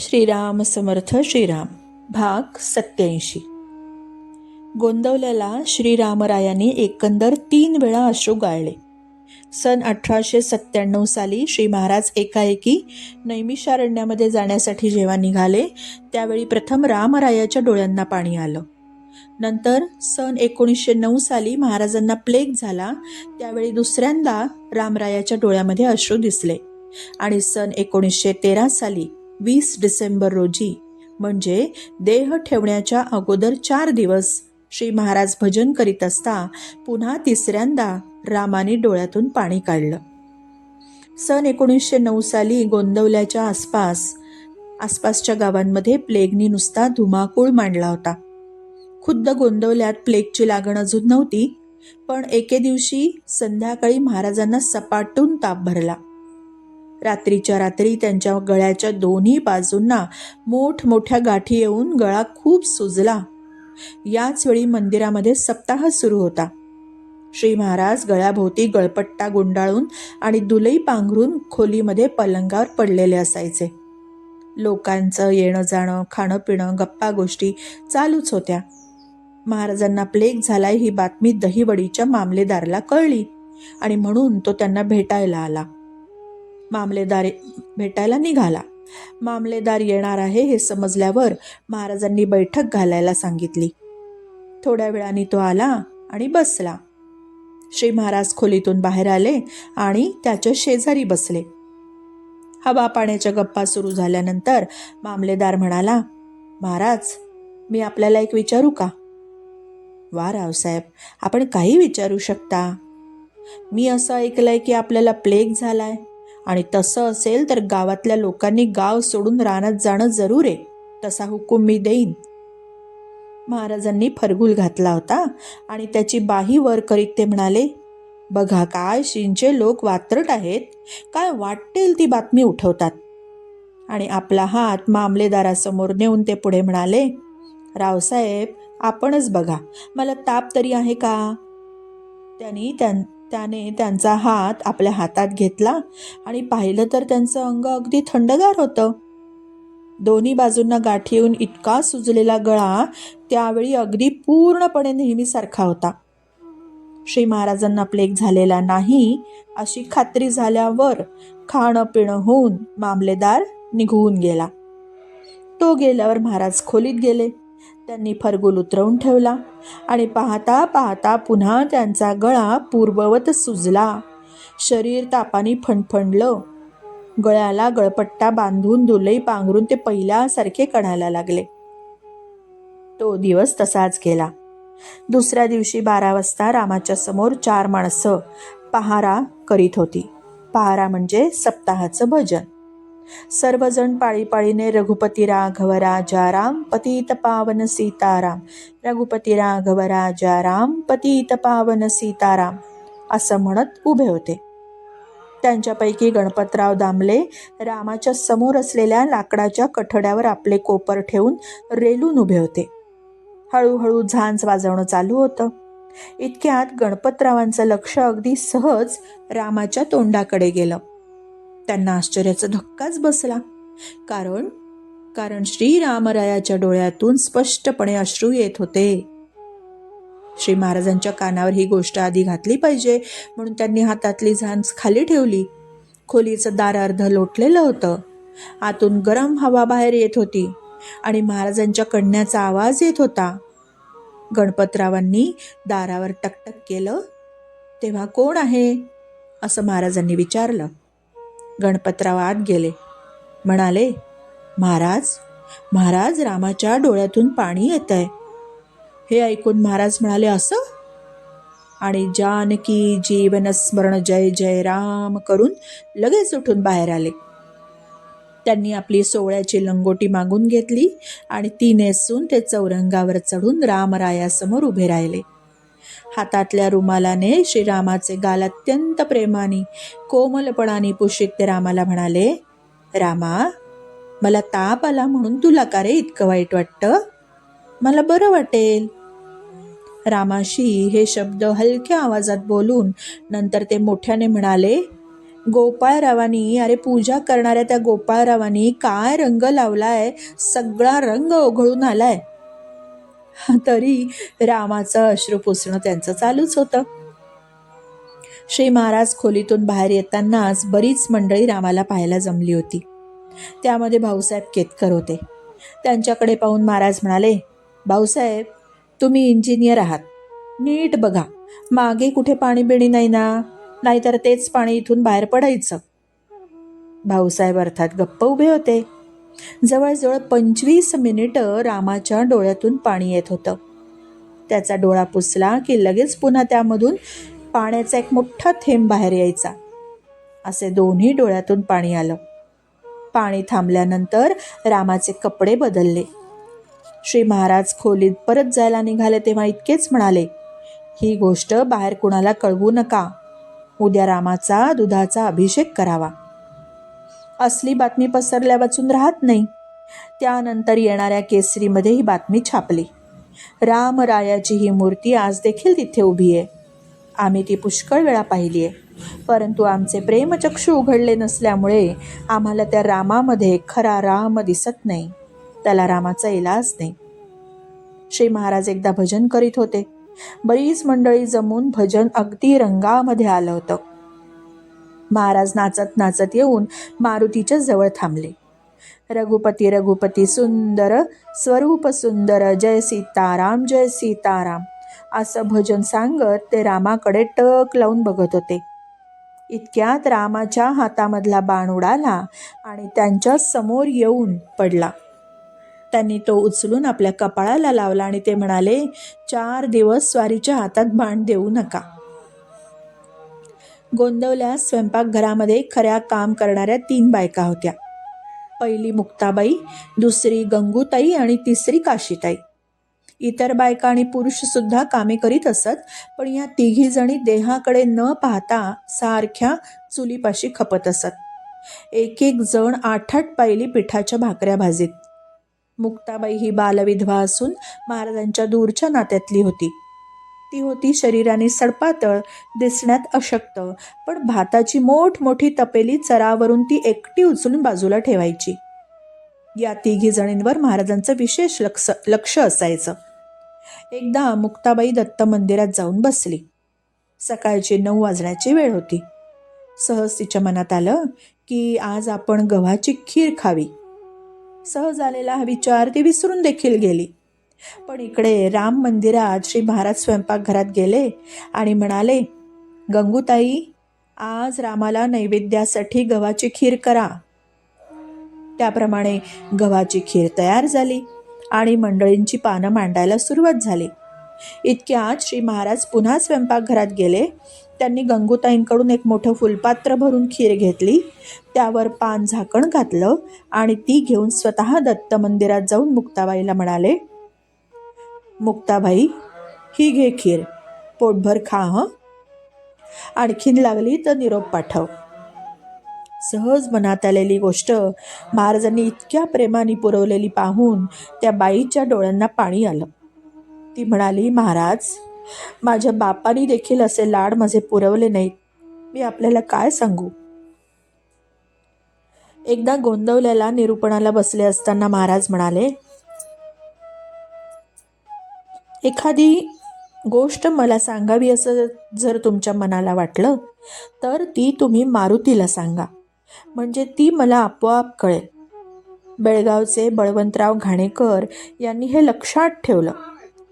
श्रीराम समर्थ श्रीराम भाग सत्याऐंशी. गोंदवल्याला श्रीरामरायांनी एकंदर तीन वेळा अश्रू गाळले. सन अठराशे सत्त्याण्णव साली श्री महाराज एकाएकी नैमिषारण्यामध्ये जाण्यासाठी जेव्हा निघाले त्यावेळी प्रथम रामरायाच्या डोळ्यांना पाणी आलं. नंतर सन एकोणीसशे नऊ साली महाराजांना प्लेग झाला त्यावेळी दुसऱ्यांदा रामरायाच्या डोळ्यामध्ये अश्रू दिसले. आणि सन एकोणीसशे तेरा साली वीस डिसेंबर रोजी म्हणजे देह ठेवण्याच्या अगोदर चार दिवस श्री महाराज भजन करीत असता पुन्हा तिसऱ्यांदा रामाने डोळ्यातून पाणी काढलं. सन एकोणीसशे नऊ साली गोंदवल्याच्या आसपास आसपासच्या गावांमध्ये प्लेगनी नुसता धुमाकूळ मांडला होता. खुद्द गोंदवल्यात प्लेगची लागण अजून नव्हती पण एके दिवशी संध्याकाळी महाराजांना सपाटून ताप भरला. रात्रीच्या रात्री त्यांच्या गळ्याच्या दोन्ही बाजूंना मोठमोठ्या गाठी येऊन गळा खूप सुजला. याच वेळी मंदिरामध्ये सप्ताह सुरू होता. श्री महाराज गळ्याभोवती गळपट्टा गुंडाळून आणि दुलई पांघरून खोलीमध्ये पलंगावर पडलेले असायचे. लोकांचं येणं जाणं खाणं पिणं गप्पा गोष्टी चालूच होत्या. महाराजांना प्लेग झालाय ही बातमी दहीवडीच्या मामलेदाराला कळली आणि म्हणून तो त्यांना भेटायला आला. मामलेदार भेटायला निघाला. मामलेदार येणार आहे हे समजल्यावर महाराजांनी बैठक घालायला सांगितली. थोड्या वेळाने तो आला आणि बसला. श्री महाराज खोलीतून बाहेर आले आणि त्याच्या शेजारी बसले. हवा पाण्याच्या गप्पा सुरू झाल्यानंतर मामलेदार म्हणाला महाराज मी आपल्याला एक विचारू का? वा रावसाहेब आपण काही विचारू शकता. मी असं ऐकलंय की आपल्याला प्लेग झालाय. आणि तसं असेल तर गावातल्या लोकांनी गाव सोडून रानात जाणं जरूर आहे तसा हुकूम मी देईन. महाराजांनी फरगुल घातला होता आणि त्याची बाही वर करीत ते म्हणाले बघा काय शिंचे लोक वात्रट आहेत काय वाटेल ती बातमी उठवतात. आणि आपला हात मामलेदारासमोर नेऊन ते पुढे म्हणाले रावसाहेब आपणच बघा मला ताप तरी आहे का? त्यांनी त्यां त्याने त्यांचा हात आपल्या हातात घेतला आणि पाहिलं तर त्यांचं अंग अगदी थंडगार होतं. दोन्ही बाजूंना गाठी येऊन इतका सुजलेला गळा त्यावेळी अगदी पूर्णपणे नेहमीसारखा होता. श्री महाराजांना प्लेग झालेला नाही अशी खात्री झाल्यावर खाणं पिणं होऊन मामलेदार निघून गेला. तो गेल्यावर महाराज खोलीत गेले. त्यांनी फरगुल उतरवून ठेवला आणि पाहता पाहता पुन्हा त्यांचा गळा पूर्ववत सुजला. शरीर तापाने फणफणलं. गळ्याला गळपट्टा बांधून दुलई पांघरून ते पहिल्यासारखे कणायला लागले. तो दिवस तसाच गेला. दुसऱ्या दिवशी बारा वाजता रामाच्या समोर चार माणसं पहारा करीत होती. पहारा म्हणजे सप्ताहाचं भजन. सर्वजण पाळीपाळीने रघुपती राघव राजा राम पतित पावन सीताराम रघुपती राघव राजा राम पतित पावन सीताराम असं म्हणत उभे होते. त्यांच्यापैकी गणपतराव दामले रामाच्या समोर असलेल्या लाकडाच्या कठड्यावर आपले कोपर ठेवून रेलून उभे होते. हळूहळू झांज वाजवणं चालू होतं. इतक्यात गणपतरावांचं लक्ष अगदी सहज रामाच्या तोंडाकडे गेलं. त्यांना आश्चर्याचा धक्काच बसला. कारण कारण श्रीरामरायाच्या डोळ्यातून स्पष्टपणे अश्रू येत होते. श्री महाराजांच्या कानावर ही गोष्ट आधी घातली पाहिजे म्हणून त्यांनी हातातली झांज खाली ठेवली. खोलीचं दार अर्ध लोटलेलं होतं. आतून गरम हवा बाहेर येत होती आणि महाराजांच्या कडण्याचा आवाज येत होता. गणपतरावांनी दारावर टकटक केलं तेव्हा कोण आहे? असं महाराजांनी विचारलं. गणपतराव आत गेले. म्हणाले महाराज महाराज रामाच्या डोळ्यातून पाणी येत आहे हे ऐकून महाराज म्हणाले असं? आणि जानकी जीवनस्मरण जय जय राम करून लगेच उठून बाहेर आले. त्यांनी आपली सोहळ्याची लंगोटी मागून घेतली आणि ती नेसून ते चौरंगावर चढून रामरायासमोर उभे राहिले. हातातल्या रुमालाने श्रीरामाचे गाल अत्यंत प्रेमाने कोमलपणाने पुषित ते रामाला म्हणाले रामा मला ताप आला म्हणून तुला का रे इतकं वाईट वाटतं? मला बरं वाटेल. रामाशी हे शब्द हलक्या आवाजात बोलून नंतर ते मोठ्याने म्हणाले गोपाळरावांनी अरे पूजा करणाऱ्या त्या गोपाळरावांनी काय रंग लावलाय? सगळा रंग ओघळून आलाय. तरी रामाचं अश्रू पुसणं त्यांचं चालूच होतं. श्री महाराज खोलीतून बाहेर येतानाच बरीच मंडळी रामाला पाहायला जमली होती. त्यामध्ये भाऊसाहेब केतकर होते. त्यांच्याकडे पाहून महाराज म्हणाले भाऊसाहेब तुम्ही इंजिनियर आहात. नीट बघा. मागे कुठे पाणी बिणी नाही ना? नाहीतर तेच पाणी इथून बाहेर पडायचं. भाऊसाहेब अर्थात गप्प उभे होते. जवळजवळ पंचवीस मिनिटं रामाच्या डोळ्यातून पाणी येत होतं. त्याचा डोळा पुसला की लगेच पुन्हा त्यामधून पाण्याचा एक मोठा थेंब बाहेर यायचा. असे दोन्ही डोळ्यातून पाणी आलं. पाणी थांबल्यानंतर रामाचे कपडे बदलले. श्री महाराज खोलीत परत जायला निघाले तेव्हा इतकेच म्हणाले ही गोष्ट बाहेर कुणाला कळवू नका. उद्या रामाचा दुधाचा अभिषेक करावा. असली बातमी पसरल्या वाचून राहत नाही. त्यानंतर येणाऱ्या केसरीमध्ये ही बातमी छापली. रामरायाची ही मूर्ती आज देखील तिथे उभी आहे. आम्ही ती पुष्कळ वेळा पाहिली आहे परंतु आमचे प्रेमचक्षु उघडले नसल्यामुळे आम्हाला त्या रामामध्ये खरा राम दिसत नाही. त्याला रामाचा इलाज नाही. श्री महाराज एकदा भजन करीत होते. बरीच मंडळी जमून भजन अगदी रंगामध्ये आलं होतं. महाराज नाचत नाचत येऊन मारुतीच्या जवळ थांबले. रघुपती रघुपती सुंदर स्वरूप सुंदर जय सीताराम जय सीताराम. असं भजन सांगत ते रामाकडे टक लावून बघत होते. इतक्यात रामाच्या हातामधला बाण उडाला आणि त्यांच्यासमोर येऊन पडला. त्यांनी तो उचलून आपल्या कपाळाला लावला आणि ते म्हणाले चार दिवस स्वारीच्या हातात बाण देऊ नका. गोंदवल्या स्वयंपाकघरामध्ये खऱ्या काम करणाऱ्या तीन बायका होत्या. पहिली मुक्ताबाई दुसरी गंगूताई आणि तिसरी काशीताई. इतर बायका आणि पुरुषसुद्धा कामे करीत असत पण या तिघी जणी देहाकडे न पाहता सारख्या चुलीपाशी खपत असत. एक एक जण आठ आठ पायली पिठाच्या भाकऱ्या भाजीत. मुक्ताबाई ही बालविधवा असून महाराजांच्या दूरच्या नात्यातली होती. ती होती शरीराने सडपातळ दिसण्यात अशक्त. पण भाताची मोठमोठी तपेली चरावरून ती एकटी उचलून बाजूला ठेवायची. या तिघी जणींवर महाराजांचं विशेष लक्ष लक्ष असायचं. एकदा मुक्ताबाई दत्त मंदिरात जाऊन बसली. सकाळची नऊ वाजण्याची वेळ होती. सहज तिच्या मनात आलं की आज आपण गव्हाची खीर खावी. सहज आलेला हा विचार ती विसरून देखील गेली. पण इकडे राम मंदिरात श्री महाराज स्वयंपाकघरात गेले आणि म्हणाले गंगूताई आज रामाला नैवेद्यासाठी गव्हाची खीर करा. त्याप्रमाणे गव्हाची खीर तयार झाली आणि मंडळींची पानं मांडायला सुरुवात झाली. इतक्यात श्री महाराज पुन्हा स्वयंपाकघरात गेले. त्यांनी गंगूताईंकडून एक मोठं फुलपात्र भरून खीर घेतली. त्यावर पान झाकण घातलं आणि ती घेऊन स्वतः दत्त मंदिरात जाऊन मुक्ताबाईला म्हणाले मुक्ताबाई ही घे खीर. पोटभर खा हं? आणखीन लागली तर निरोप पाठव. सहज मनात आलेली गोष्ट महाराजांनी इतक्या प्रेमाने पुरवलेली पाहून त्या बाईच्या डोळ्यांना पाणी आलं. ती म्हणाली महाराज माझ्या बापानी देखील असे लाड माझे पुरवले नाहीत. मी आपल्याला काय सांगू? एकदा गोंदवल्याला निरूपणाला बसले असताना महाराज म्हणाले एखादी गोष्ट मला सांगावी असं जर तुमच्या मनाला वाटलं तर ती तुम्ही मारुतीला सांगा. म्हणजे ती मला आपोआप कळेल. बेळगावचे बळवंतराव घाणेकर यांनी हे लक्षात ठेवलं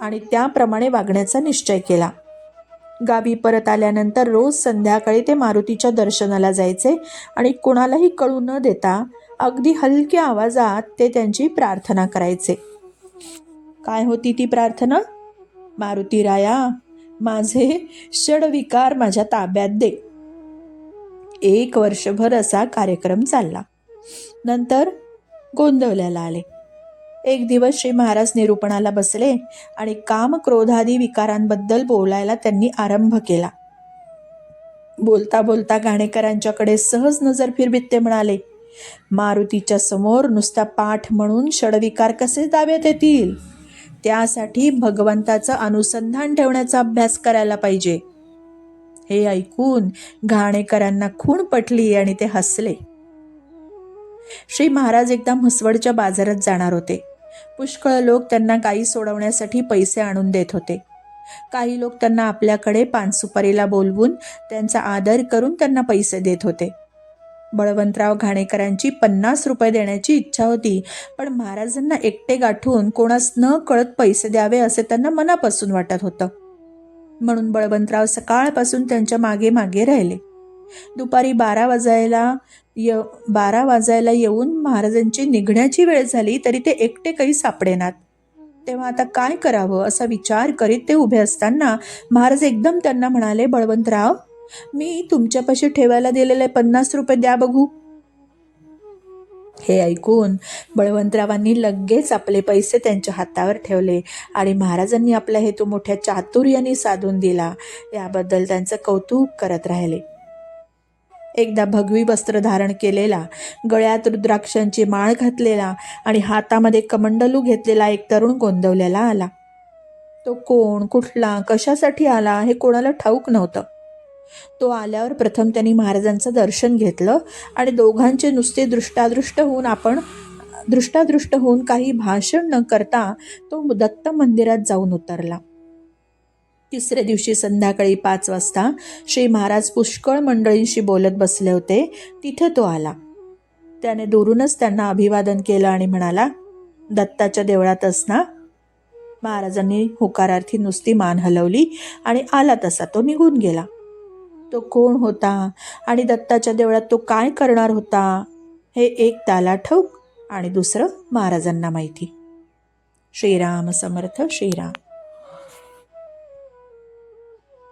आणि त्याप्रमाणे वागण्याचा निश्चय केला. गावी परत आल्यानंतर रोज संध्याकाळी ते मारुतीच्या दर्शनाला जायचे आणि कुणालाही कळू न देता अगदी हलक्या आवाजात ते त्यांची प्रार्थना करायचे. काय होती ती प्रार्थना? मारुती राया माझे षडविकार माझ्या ताब्यात दे. एक वर्षभर असा कार्यक्रम चालला. नंतर गोंदवल्याला आले. एक दिवस श्री महाराज निरूपणाला बसले आणि काम क्रोधादी विकारांबद्दल बोलायला त्यांनी आरंभ केला. बोलता बोलता घाणेकरांच्याकडे सहज नजर फिरवीत ते म्हणाले मारुतीच्या समोर नुसता पाठ म्हणून षडविकार कसे दाव्यात येतील? त्यासाठी भगवंताचं अनुसंधान ठेवण्याचा अभ्यास करायला पाहिजे. हे ऐकून घाणेकरांना खूण पटली आणि ते हसले. श्री महाराज एकदा म्हसवडच्या बाजारात जाणार होते. पुष्कळ लोक त्यांना गायी सोडवण्यासाठी पैसे आणून देत होते. काही लोक त्यांना आपल्याकडे पानसुपारीला बोलवून त्यांचा आदर करून त्यांना पैसे देत होते. बळवंतराव घाणेकरांची पन्नास रुपये देण्याची इच्छा होती. पण महाराजांना एकटे गाठून कोणास न कळत पैसे द्यावे असे त्यांना मनापासून वाटत होतं. म्हणून बळवंतराव सकाळपासून त्यांच्या मागे मागे राहिले. दुपारी बारा वाजायला य बारा वाजायला येऊन महाराजांची निघण्याची वेळ झाली तरी ते एकटे काही सापडेनात. तेव्हा आता काय करावं असा विचार करीत ते उभे असताना महाराज एकदम त्यांना म्हणाले बळवंतराव मी तुमच्यापाशी ठेवायला दिलेले पन्नास रुपये द्या बघू. हे ऐकून बळवंतरावांनी लगेच आपले पैसे त्यांच्या हातावर ठेवले आणि महाराजांनी आपला हेतू मोठ्या चातुर्याने साधून दिला. याबद्दल त्यांचं कौतुक करत राहिले. एकदा भगवी वस्त्र धारण केलेला गळ्यात रुद्राक्षांची माळ घातलेला आणि हातामध्ये कमंडलू घेतलेला एक तरुण गोंदवल्याला आला. तो कोण कुठला कशासाठी आला हे कोणाला ठाऊक नव्हतं. तो आल्यावर प्रथम त्यांनी महाराजांचं दर्शन घेतलं आणि दोघांचे नुसते दृष्टादृष्ट होऊन आपण दृष्टादृष्ट होऊन काही भाषण न करता तो दत्त मंदिरात जाऊन उतरला. तिसऱ्या दिवशी संध्याकाळी पाच वाजता श्री महाराज पुष्कळ मंडळींशी बोलत बसले होते. तिथे तो आला. त्याने दुरूनच त्यांना अभिवादन केलं आणि म्हणाला दत्ताच्या देवळात असना महाराजांनी होकारार्थी नुसती मान हलवली आणि आला तसा तो निघून गेला. तो कोण होता आणि दत्ताच्या देवळात तो काय करणार होता हे एक त्याला ठाऊक आणि दुसरं महाराजांना माहिती. श्रीराम समर्थ श्रीराम.